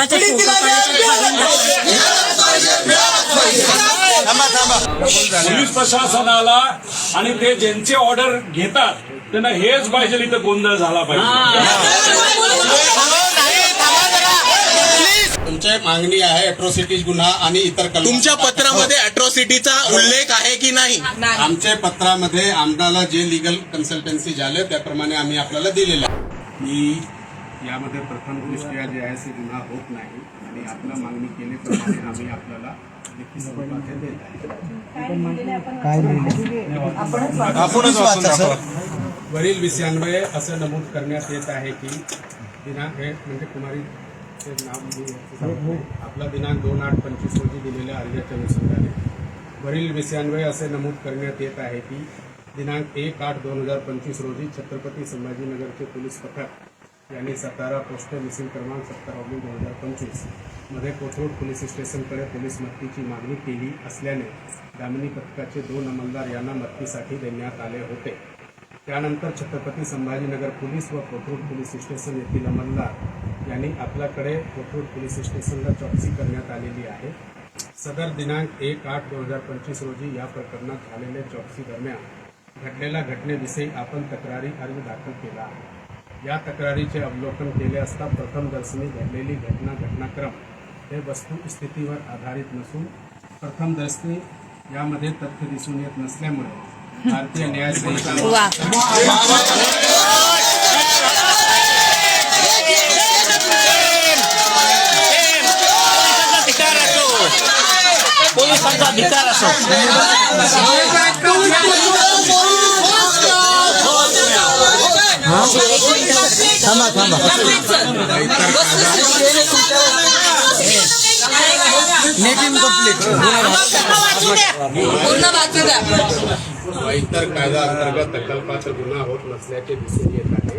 घराच्या पोलीस प्रशासनाला आणि ते ज्यांचे ऑर्डर घेतात त्यांना हेच पाहिजे इथं गोंधळ झाला पाहिजे. तुमची मागणी आहे अट्रॉसिटी गुन्हा आणि इतर तुमच्या पत्रामध्ये अट्रॉसिटीचा उल्लेख आहे की नाही? आमच्या पत्रामध्ये आम्हाला जे लिगल कन्सल्टन्सी झाले त्याप्रमाणे आम्ही आपल्याला दिलेलं आहे. मी यामध्ये प्रथम दृष्ट्या जे आहे ते गुन्हा होत नाही. आणि आपलं मागणी केल्याप्रमाणे आम्ही आपल्याला वरील विषयांमध्ये असं नमूद करण्यात येत आहे की दिनांक हे म्हणजे कुमारी नाव आपला दिनांक दोन आठ पंचवीस रोजी दिलेल्या अर्जाच्या अनुषंगाने. वरील विषयांवये असे नमूद करण्यात येत आहे की दिनांक एक आठ दोन हज़ार पंचवीस रोजी छत्रपती संभाजीनगरचे पोलीस पथक यांनी सातारा पोस्ट मिसिंग क्रमांक सत्तर दोन हजार पंचवीसमध्ये कोथरूड पोलीस स्टेशनकडे पोलीस मदतीची मागणी केली असल्याने दामिनी पथकाचे दोन अंमलदार यांना मदतीसाठी देण्यात आले होते. त्यानंतर छत्रपती संभाजीनगर पोलीस व कोथरूड पोलीस स्टेशन येथील अंमलदार यांनी आपल्याकडे कोथरूड पोलीस स्टेशनला चौकशी करण्यात आलेली आहे. सदर दिनांक एक आठ दोन हजार पंचवीस रोजी या प्रकरणात झालेल्या चौकशी दरम्यान घडलेल्या घटनेविषयी आपण तक्रारी अर्ज दाखल केला आहे. या तक्रारीचे अवलोकन केले असता प्रथम दर्शनी घडलेली घटना घटनाक्रम हे वस्तुस्थितीवर आधारित नसून प्रथम दर्शनी यामध्ये तथ्य दिसून येत नसल्यामुळे भारतीय न्याय संहिता पोलिसांचा अधिकार असो. थांबा थांबा। नेट इनकम्प्लीट पूर्ण वाचू द्या इतर कायदा अंतर्गत दखलपात्र गुन्हा होत नसल्याचे दिसून येत आहे.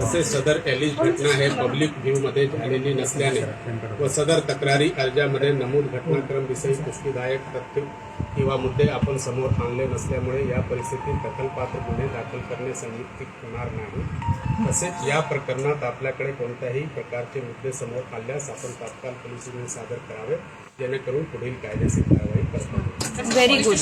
तसेच सदर एलिज घटना हे पब्लिक व्ह्यू मध्ये झालेली नसल्याने व सदर तक्रारी अर्जामध्ये नमूद घटनाक्रम विषयी पुष्टीदायक तथ्य किंवा मुद्दे आपण समोर आणले नसल्यामुळे या परिस्थितीत दखलपात्र गुन्हे दाखल करणे संयुक्तिक होणार नाही. तसेच या प्रकरणात आपल्याकडे कोणत्याही प्रकारचे मुद्दे समोर आल्यास आपण तात्काळ पोलीस गुन्हे सादर करावे जेणेकरून पुढील कायदेशीर कारवाई करता येईल. व्हेरी गुड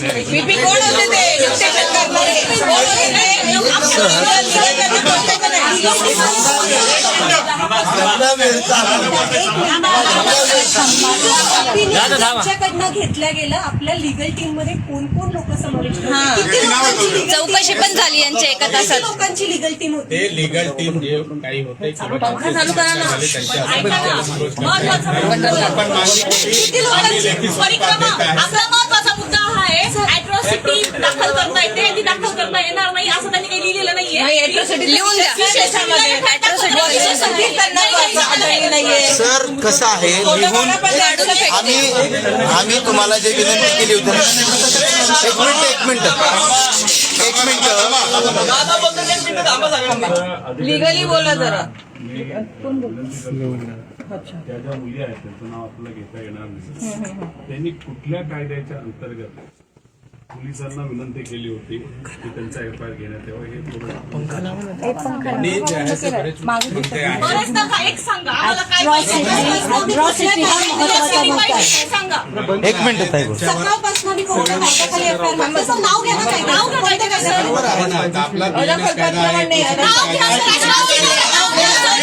घेतल्या गेलं आपल्या लिगल टीम मध्ये कोण कोण लोक समाविष्ट होते? किती लोकांची legal team चौकशी पण झाली यांच्या एका किती तासात. लोकांची लिगल टीम होती? ते लिगल टीम जे काही होते किंवा चालू करा ना. झाले त्यांच्या महत्त्वाचा आपण मागणी केली. किती आणि लोकांची लेखी परिक्रमा. स्वरूपात देत आहे. आपला महत्त्वाचा मुद्दा हा आहे अॅट्रॉसिटी दाखल करता येते ती दाखल करता येणार नाही असं त्यांनी काही लिहिलेलं नाही, नाहीये लिहून द्या. सर कसं आहे? लिहून. आम्ही आम्ही तुम्हाला जे विनंती केली होती एक मिनिट एक मिनिट. एक मिनिट. लिगली बोला जरा. त्या ज्या मुली आहेत त्यांचं नाव आपल्याला घेता येणार नाही. त्यांनी कुठल्या कायद्याच्या अंतर्गत पोलिसांना विनंती केली होती की त्यांचा एफ आय आर घेण्यात यावं? हे थोडं एक सांगा. आम्हाला काय पाहिजे? काय सांगा. एक मिनिट नाव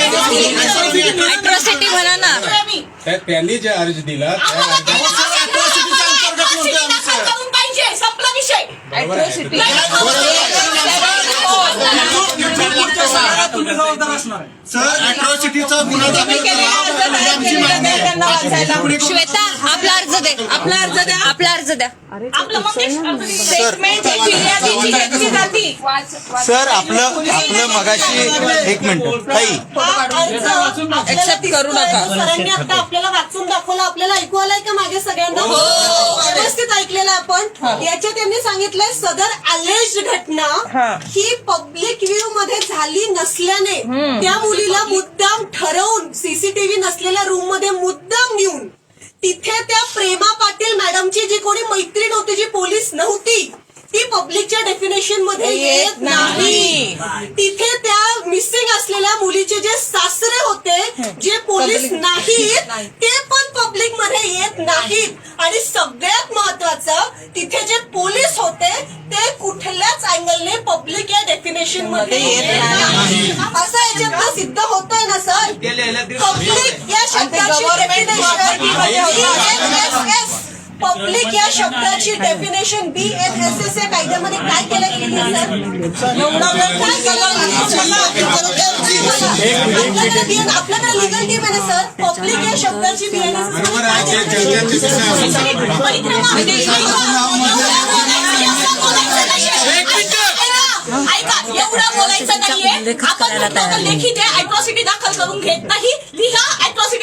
अॅट्रॉसिटी म्हणा ना. त्या- त्यांनी जे अर्ज दिला त्या दाखल आहे. सर श्वेता आपला अर्ज दे. आपला अर्ज द्या आपला अर्ज द्या. आपलं फिर्यादीची घेतली जाती सर आपलं आपलं मगाशी एक मिनिट. ताई. Accept करू नका. सरांनी आता आपल्याला वाचून दाखवलं. आपल्याला ऐकू आलंय का मागे सगळ्यांना? व्यवस्थित ऐकलेलं आपण. याच्यात त्यांनी सांगितलंय सदर अलेज घटना ही. पब्लिक व्ह्यू मध्ये झाली नसल्याने त्या मुलीला मुद्दाम ठरवून सीसीटीव्ही नसलेल्या रूममध्ये मुद्दाम नेऊन तिथे त्या प्रेमा पाटील मॅडमची जी कोणी मैत्रीण होती जी पोलीस नव्हती ती पब्लिकच्या डेफिनेशनमध्ये येत नाही. तिथे त्या मिसिंग असलेल्या मुलीचे जे सासरे होते जे पोलीस नाहीत ते पण पब्लिकमध्ये येत नाहीत. आणि सगळ्यात महत्वाचं तिथे जे पोलीस होते ते कुठल्याच अँगलने पब्लिक या डेफिनेशनमध्ये येत नाही. असं याच्यातनं सिद्ध होतंय ना सर? पब्लिक या शब्दाची पब्लिक या शब्दाची definition B N S S या कायद्यामध्ये काय केलं गेली सर? एवढा वेळ काय केलं आपल्याकडे लिगल टीम आहे ना सर? पब्लिक या शब्दाची बी एन एस ऐका एवढं बोलायचं नाहीये. आपण लेखी ते अॅट्रॉसिटी दाखल करून घेत नाही. लिहा अॅट्रॉसिटी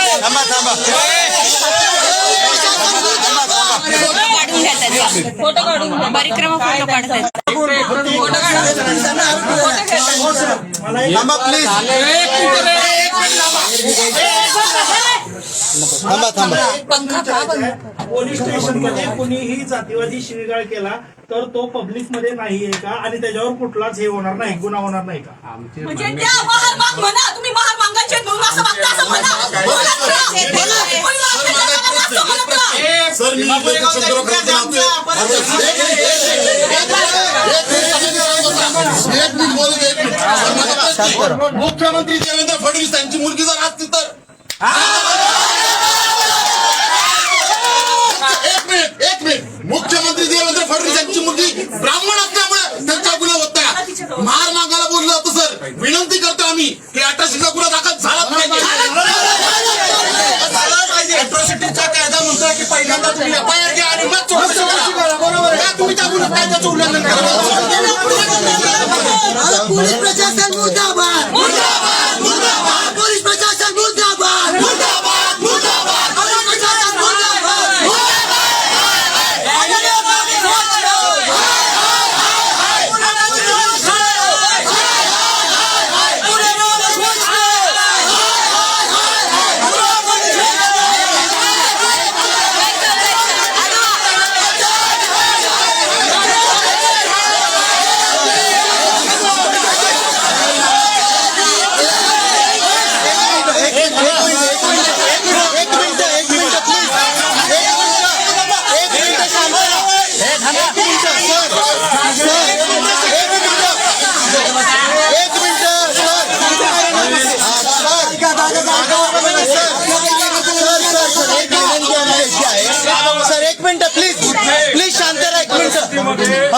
थांबा थांबा. फोटो काढून घ्या. परिक्रमा फोटो काढतायत थांबा प्लीज थांबा थांबा पंखा का बंद पोलीस स्टेशनमध्ये कुणीही जातीवादी शिवीगाळ केला तर तो पब्लिकमध्ये नाहीये का आणि त्याच्यावर कुठलाच हे होणार नाही गुन्हा होणार नाही का आमचे म्हणजे त्या म्हणा तुम्ही सर मी मुख्यमंत्री देवेंद्र फडणवीस यांची मुलगी जर असती तर? एक मिनिट एक मिनिट. मुख्यमंत्री देवेंद्र फडणवीस यांची मुलगी ब्राह्मण असल्यामुळे त्यांचा गुन्हा होत नाही मार मागायला बोललो होतो सर विनंती करतो आम्ही की अठराशेचा गुन्हा दाखल झाला पाहिजे अट्रॉसिटीचा कायदा म्हणतोय की पहिल्यांदा तुम्ही एफ आय आर घ्या आणि मग चौकशी करा बरोबर आहे तुम्ही त्या गुन्हा कायद्याचं उल्लंघन पोलीस प्रशासन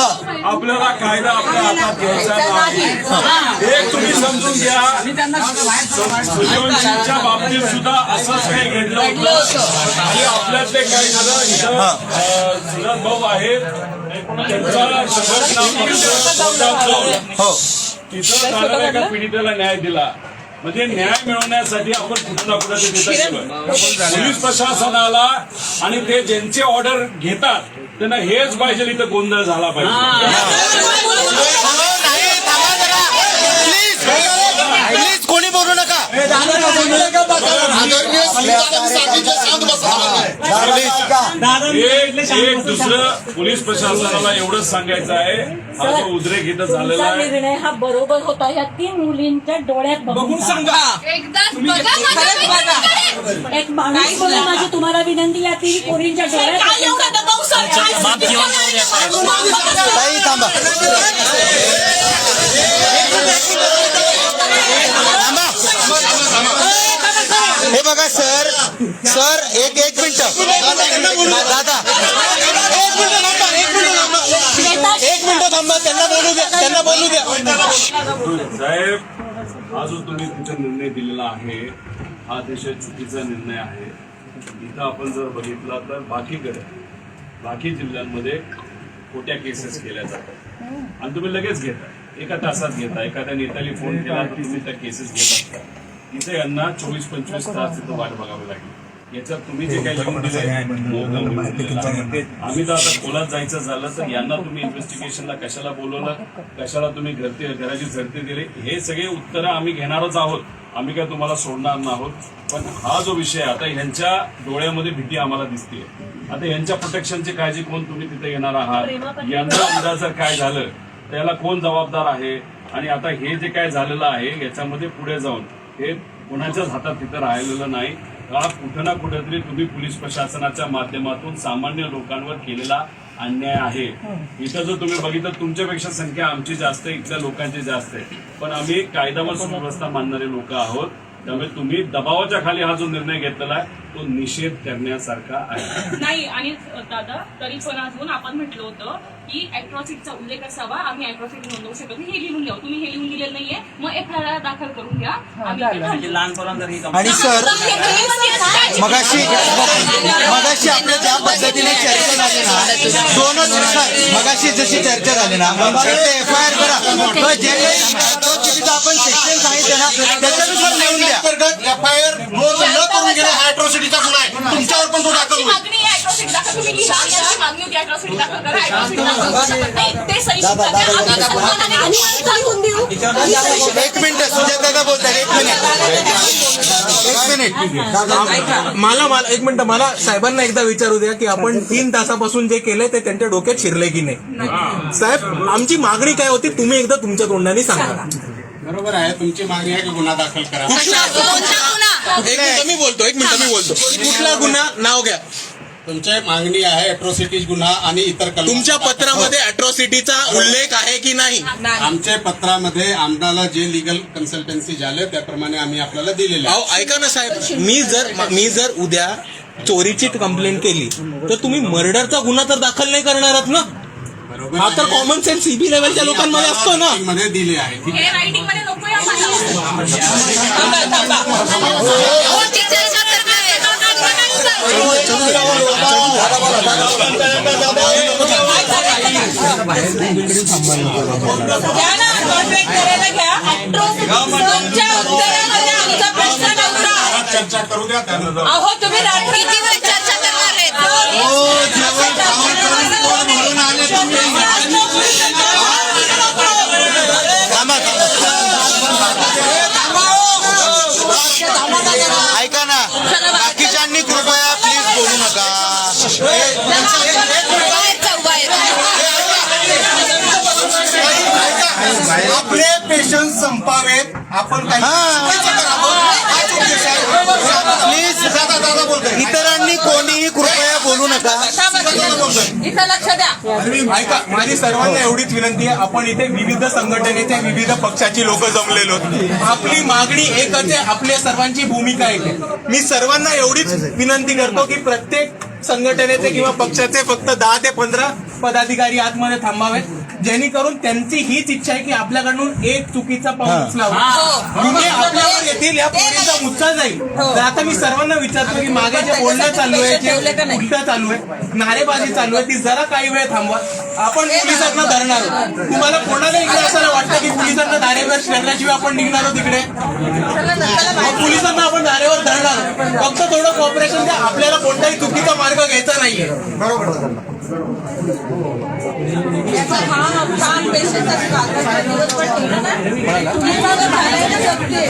आपल्याला कायदा आपल्या हातात घ्यायचा नाही एक तुम्ही समजून घ्या. सूर्यवंशीच्या बाबतीत सुद्धा असंच काही घडलं होतं. आणि आपल्यातले काही जण सुरत भाऊ आहेत. त्यांचा जाऊन हो. तिथं झालेल्या एका पीडितेला न्याय दिला. म्हणजे न्याय मिळवण्यासाठी आपण कुठं ना कुठं ते देत असतो. पोलीस प्रशासनाला आणि ते ज्यांचे ऑर्डर घेतात त्यांना हेच पाहिजे इथं गोंधळ झाला पाहिजे. प्लीज प्लीज कोणी बोलू नका. एक दुसरं पोलीस प्रशासनाला एवढंच सांगायचं आहे हा जो उद्रेक इथं झालेला तुमचा आहे निर्णय हा बरोबर होता या तीन मुलींच्या डोळ्यात बघून सांगा एकदाच बघा माझ्या बघा. एक माणूस म्हणून माझी तुम्हाला विनंती या तीन पोरींच्या काय डोळ्यात एवढा दबाव सर? काय ताई थांबा थांबा हे बघा सर सर एक साहेब हा जो तुम्ही तिचा निर्णय दिलेला आहे हा अतिशय चुकीचा निर्णय आहे. इथं आपण जर बघितला तर बाकीकडे बाकी जिल्ह्यांमध्ये खोट्या केसेस केल्या जातात. आणि तुम्ही लगेच घेता एका तासात घेता एखाद्या नेत्याला फोन केला की तुम्ही त्या केसेस घेत असता. इथे यांना चोवीस पंचवीस तास तिथं वाट बघावी लागेल. याच्यात तुम्ही जे काही लिहून दिले आम्ही तर आता खोलात जायचं झालं तर यांना तुम्ही इन्व्हेस्टिगेशनला कशाला बोलवलं कशाला तुम्ही घरती घराची झडती दिली हे सगळे उत्तरं आम्ही घेणारच आहोत. आम्ही काय तुम्हाला सोडणार नाहोत. पण हा जो विषय आहे, आता ह्यांच्या डोळ्यामध्ये भीती आम्हाला दिसते आता यांच्या प्रोटेक्शनची काळजी कोण तुम्ही तिथे येणार आहात? यंदा उद्या जर काय झालं? त्याला कोण जबाबदार आहे? आणि आता हे जे काय झालेलं आहे याच्यामध्ये पुढे जाऊन हे कोणाच्याच हातात तिथं राहिलेलं नाही. का कुठं ना कुठेतरी तुम्ही पोलीस प्रशासनाच्या माध्यमातून सामान्य लोकांवर केलेला अन्याय आहे. इथं जर तुम्ही बघितलं तुमच्यापेक्षा संख्या आमची जास्त आहे इथल्या लोकांची जास्त आहे. पण आम्ही कायदा व सुव्यवस्था मानणारे लोक आहोत. त्यामुळे तुम्ही दबावाच्या खाली हा जो निर्णय घेतलेला आहे तो निषेध करण्यासारखा आहे. नाही आणि दादा तरी पण अजून आपण म्हटलं होतं की अॅट्रॉसिटीचा उल्लेख असावा आम्ही अॅट्रॉसिटी नोंदवू शकत नाही. हे लिहून घ्या तुम्ही हे लिहून दिलेलं नाहीये. मग एफ आय आर दाखल करून घ्या. आम्ही ते घालू. आणि सर मगाशी मगाशी आपल्या ज्या पद्धतीने चर्चा झाली ना दोनच सर मगाशी जशी चर्चा झाली ना एफ आय आर करा. जे काही आपण सेक्शन सांगितलं ना त्याच्यानुसार लिहून द्या. अंतर्गत एफ आय आर नोंद न करून घेणं हा अॅट्रॉसिटीचा गुन्हा आहे. तुमच्यावर पण तो दाखल होईल मागणी आहे अॅट्रॉसिटी दाखल तुम्ही लिहा यांची मागणी होती अॅट्रॉसिटी दाखल करा अॅट्रॉसिटी दाखल करू शकत नाही ते सही शिक्का द्या आम्ही संबंधाने आणि घेऊ. आम्ही लिहून देऊ. एक मिनिट सुजाता बोलतात एक मिनिट. एक मिनिट. मला मला एक मिनिट मला साहेबांना एकदा विचारू द्या की आपण तीन तासापासून जे केलंय ते त्यांच्या डोक्यात शिरले की नाही. साहेब आमची मागणी काय होती तुम्ही एकदा तुमच्या तोंडाने सांगा. बरोबर आहे तुमची मागणी आहे की गुन्हा दाखल करा? एक मिनिट मी बोलतो एक मिनिट मी बोलतो. कुठला गुन्हा नाव घ्या. तुमची मागणी आहे अॅट्रॉसिटीज गुन्हा आणि इतर कलम तुमच्या पत्रामध्ये अॅट्रॉसिटीचा उल्लेख आहे की नाही? आमच्या पत्रामध्ये आम्हाला जे लिगल कन्सल्टन्सी झालं त्याप्रमाणे आम्ही आपल्याला दिलेलं आहे. अहो ऐका ना साहेब मी जर मी जर उद्या चोरीची कंप्लेंट केली तर तुम्ही मर्डरचा गुन्हा तर दाखल नाही करणार आहात ना? बरोबर. हा तर कॉमन सेन्स सीबी लेवलच्या लोकांमध्ये असतो ना. मध्ये दिले आहे. ठीक आहे रायटिंग मध्ये नकोय आम्हाला चर्चा करू द्या त्यानंतर अहो तुम्ही रात्री चर्चा करणार हो दादा दादा बोलतोय. इतरांनी कोणीही कृपया बोलू नका. इथं लक्ष द्या. ऐका माझी सर्वांना एवढीच विनंती आहे आपण इथे विविध संघटनेच्या विविध पक्षाची लोक जमलेलो. आपली मागणी एकच आहे आपल्या सर्वांची भूमिका एक आहे. मी सर्वांना एवढीच विनंती करतो की प्रत्येक संघटनेचे किंवा पक्षाचे फक्त दहा ते पंधरा पदाधिकारी आतमध्ये थांबावेत. जेणेकरून त्यांची हीच इच्छा आहे की आपल्याकडून एक चुकीचा पाऊल उचलावा गुन्हे आपल्यावर येतील या पोलीसचा मुच्चा जाईल. तर आता मी सर्वांना विचारतो की मागे जे बोलणं चालू आहे जे उलटं चालू आहे नारेबाजी चालू आहे ती जरा काही वेळ थांबवा. आपण पोलिसांना धरणार आहोत. तुम्हाला कोणाला इकडे असं वाटतं की पोलिसांना धारेवर धरल्याशिवाय आपण निघणार आहोत तिकडे पोलिसांना आपण धारेवर धरणार आहोत. फक्त थोडं कॉपरेशन द्या. आपल्याला कोणताही चुकीचा मार्ग घ्यायचा नाहीये.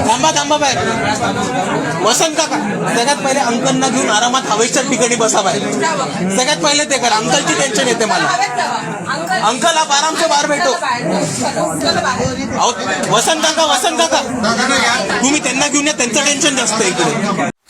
थांबा थांबा बाहेर. वसंत काका सगळ्यात पहिले अंकलना घेऊन आरामात हवेच्या ठिकाणी बसा बाहेर. सगळ्यात पहिले ते करा. अंकलची टेन्शन येते मला. अंकल आप आराम से बाहेर भेटो वसंत काका वसंत काका. तुम्ही त्यांना घेऊन या त्यांचं टेन्शन जास्त आहे इकडे.